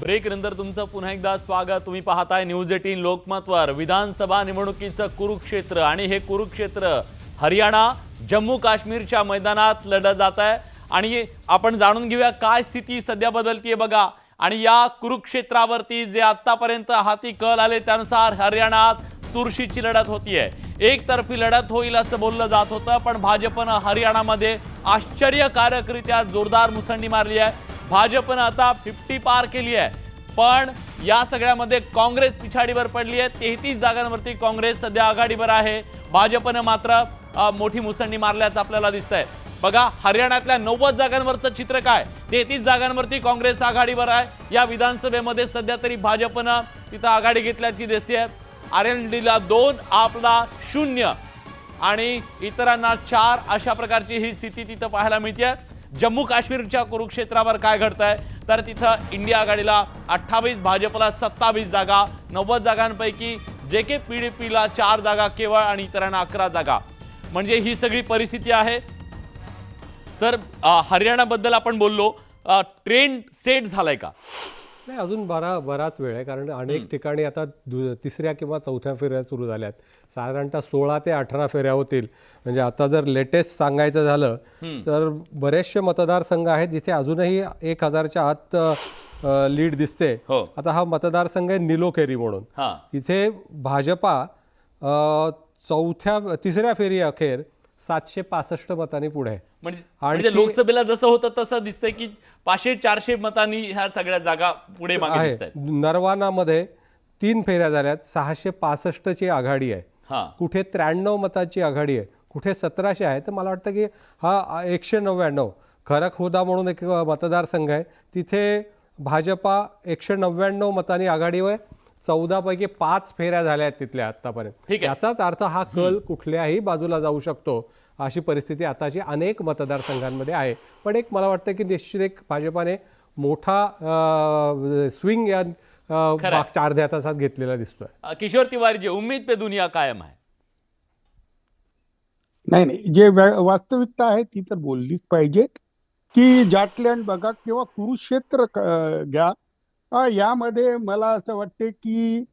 Break नंतर तुमचं पुन्हा एकदा स्वागत. तुम्ही पाहताय न्यूज एटीन लोकमतवर. विधानसभा निवडणुकीचं कुरुक्षेत्र आणि हे कुरुक्षेत्र हरियाणा जम्मू काश्मीरच्या मैदानात लढलं जात आहे आणि आपण जाणून घेऊया काय स्थिती सध्या बदलतीये बघा. आणि या कुरुक्षेत्रावरती जे आत्तापर्यंत हाती कल आले त्यानुसार हरियाणात चुरशीची लढत होतीये. एकतर्फी लढत होईल असं बोललं जात होतं पण भाजपनं हरियाणामध्ये आश्चर्यकारकरित्या जोरदार मुसंडी मारली आहे. भाजपनं आता फिफ्टी पार केली आहे. पण या सगळ्यामध्ये काँग्रेस पिछाडीवर पडली आहे. तेहतीस जागांवरती काँग्रेस सध्या आघाडीवर आहे. भाजपनं मात्र मोठी मुसंडी मारल्याचं आपल्याला दिसतंय. बघा हरियाणातल्या नव्वद जागांवरचं चित्र काय? तेहतीस जागांवरती काँग्रेस आघाडीवर आहे. या विधानसभेमध्ये सध्या तरी भाजपनं तिथं आघाडी घेतल्याची दिसते. आर एल डीला दोन आपला शून्य. आणि इतरांना चार अशा प्रकारची ही स्थिती तिथं पाहायला मिळते जम्मू काश्मीरच्या कुरुक्षेत्रावर काय घडतंय? तर तिथं इंडिया आघाडीला अठ्ठावीस भाजपला सत्तावीस जागा नव्वद जागांपैकी जे के पी डी पीला चार जागा केवळ आणि इतरांना अकरा जागा. म्हणजे ही सगळी परिस्थिती आहे. सर हरियाणाबद्दल आपण बोललो. ट्रेंड सेट झालाय का? नाही अजून बरा बराच वेळ आहे कारण अनेक ठिकाणी आता दु- तिसऱ्या किंवा चौथ्या फेऱ्या सुरू झाल्यात. साधारणतः सोळा ते अठरा फेऱ्या होतील. म्हणजे आता जर लेटेस्ट सांगायचं झालं तर बरेचसे मतदारसंघ आहेत जिथे अजूनही एक हजारच्या आत लीड दिसते. हो. आता हा मतदारसंघ आहे निलोखेरी म्हणून. इथे भाजपा चौथ्या तिसऱ्या फेरी अखेर सातशे पासष्ट मतांनी पुढे आहे. म्हणजे म्हणजे लोकसभेला जसं होतं तसं दिसतंय की पाचशे चारशे मतांनी ह्या सगळ्या जागा पुढे मागे नरवानामध्ये तीन फेऱ्या झाल्यात. सहाशे पासष्टची आघाडी आहे. हा. कुठे त्र्याण्णव मताची आघाडी आहे. कुठे सतराशे आहे. तर मला वाटतं की हा एकशे नव्याण्णव. खरखुदा म्हणून एक मतदारसंघ आहे. तिथे भाजपा एकशे नव्याण्णव मतांनी आघाडीवर आहे चौदापैकी पाच फेऱ्या झाल्या आहेत तिथल्या आहे. याचाच अर्थ हा कल कुठल्याही बाजूला जाऊ शकतो. अशी परिस्थिती आताची अनेक मतदारसंघांमध्ये आहे. पण एक मला वाटतं की निश्चित एक भाजपाने मोठा स्विंग या. मागच्या अर्ध्या तासात घेतलेला दिसतोय. किशोर तिवारी जी उम्मीद पे दुनिया कायम आहे. नाही नाही जे वास्तविकता आहे ती तर बोललीच पाहिजे की जाटलँड बघा किंवा कुरुक्षेत्र क- घ्या. अ, यामध्ये मला असं वाटते की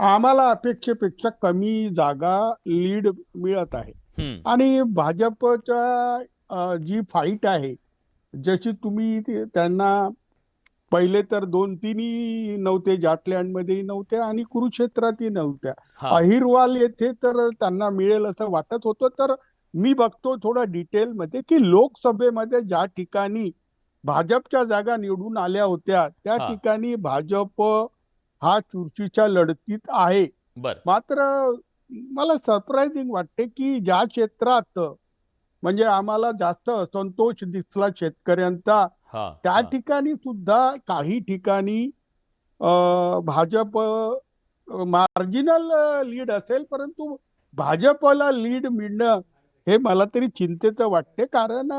आम्हाला अपेक्षेपेक्षा कमी जागा लीड मिळत आहे. आणि भाजपच्या जी फाईट आहे जशी तुम्ही त्यांना पहिले तर दोन तीनही नव्हते जाटलँडमध्येही नव्हते आणि कुरुक्षेत्रातही नव्हत्या. अहिरवाल येथे तर त्यांना मिळेल असं वाटत होतं तर मी बघतो थोडं डिटेलमध्ये की लोकसभेमध्ये ज्या ठिकाणी भाजपच्या जागा निवडून आल्या होत्या त्या. ठिकाणी भाजप हा चुरशीच्या लढतीत आहे. मात्र मला सरप्राइझिंग वाटते की ज्या क्षेत्रात म्हणजे आम्हाला जास्त असंतोष दिसला शेतकऱ्यांचा त्या. ठिकाणी सुद्धा काही ठिकाणी भाजप मार्जिनल लीड असेल परंतु भाजपला लीड मिळणं हे मला तरी चिंतेचं वाटते कारण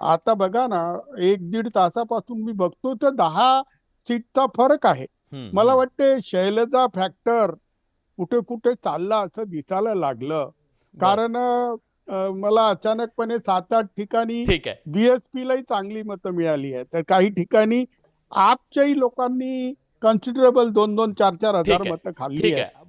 आता बघा ना एक दीड तासापासून मी बघतो तर दहा सीटचा फरक आहे मला. वाटते शैलजा फॅक्टर कुठे कुठे चालला असं दिसायला लागलं. कारण मला अचानकपणे सात आठ ठिकाणी बीएसपी लाही चांगली मतं मिळाली आहे तर काही ठिकाणी आपच्याही लोकांनी कन्सिडरेबल दोन दोन चार चार हजार. मतं खाल्ली आहे.